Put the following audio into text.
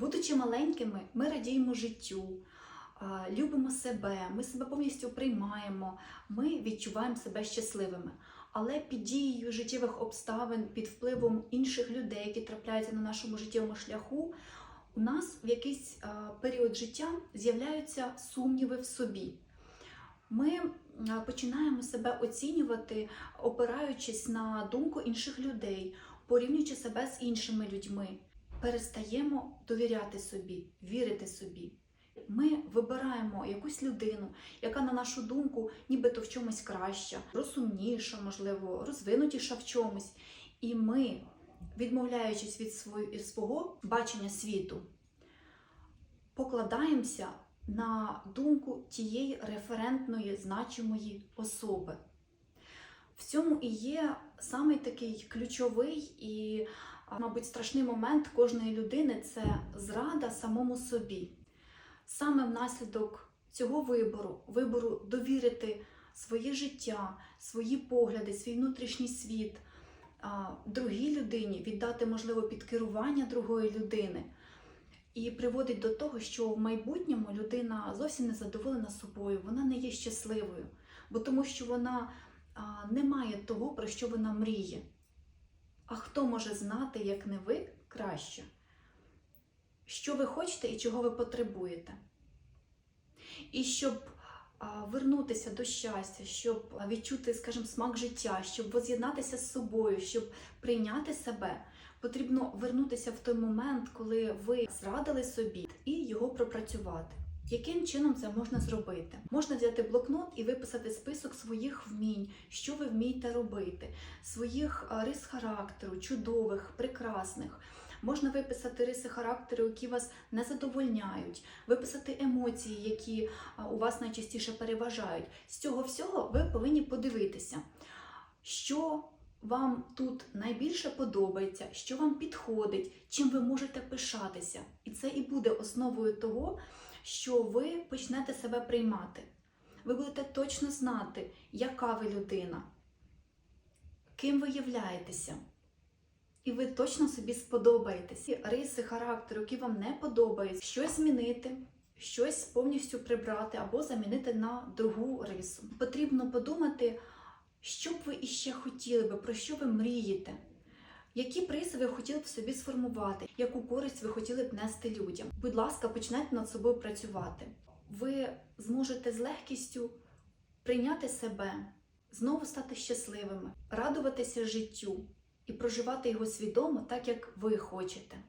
Будучи маленькими, ми радіємо життю, любимо себе, ми себе повністю приймаємо, ми відчуваємо себе щасливими. Але під дією життєвих обставин, під впливом інших людей, які трапляються на нашому життєвому шляху, у нас в якийсь період життя з'являються сумніви в собі. Ми починаємо себе оцінювати, опираючись на думку інших людей, порівнюючи себе з іншими людьми. Перестаємо довіряти собі, вірити собі. Ми вибираємо якусь людину, яка, на нашу думку, нібито в чомусь краща, розумніша, можливо, розвинутіша в чомусь. І ми, відмовляючись від свого, бачення світу, покладаємося на думку тієї референтної значимої особи. В цьому і є самий такий ключовий і, мабуть, страшний момент кожної людини це зрада самому собі. Саме внаслідок цього вибору, вибору довірити своє життя, свої погляди, свій внутрішній світ другій людині, віддати, можливо, під керування другої людини. І приводить до того, що в майбутньому людина зовсім не задоволена собою, вона не є щасливою, бо тому що вона а, не має того, про що вона мріє. А хто може знати, як не ви, краще, що ви хочете і чого ви потребуєте? І щоб вернутися до щастя, щоб відчути, скажімо, смак життя, щоб воз'єднатися з собою, щоб прийняти себе, потрібно вернутися в той момент, коли ви зрадили собі, і його пропрацювати. Яким чином це можна зробити? Можна взяти блокнот і виписати список своїх вмінь, що ви вмієте робити, своїх рис характеру, чудових, прекрасних. Можна виписати риси характеру, які вас не задовольняють, виписати емоції, які у вас найчастіше переважають. З цього всього ви повинні подивитися, що вам тут найбільше подобається, що вам підходить, чим ви можете пишатися. І це і буде основою того, що ви почнете себе приймати. Ви будете точно знати, яка ви людина, ким ви являєтеся. І ви точно собі сподобаєтесь. Риси характеру, які вам не подобаються, щось змінити, щось повністю прибрати або замінити на другу рису. Потрібно подумати, що б ви іще хотіли би, про що ви мрієте. Які приси ви хотіли б собі сформувати, яку користь ви хотіли б нести людям? Будь ласка, почнете над собою працювати. Ви зможете з легкістю прийняти себе, знову стати щасливими, радуватися життю і проживати його свідомо так, як ви хочете.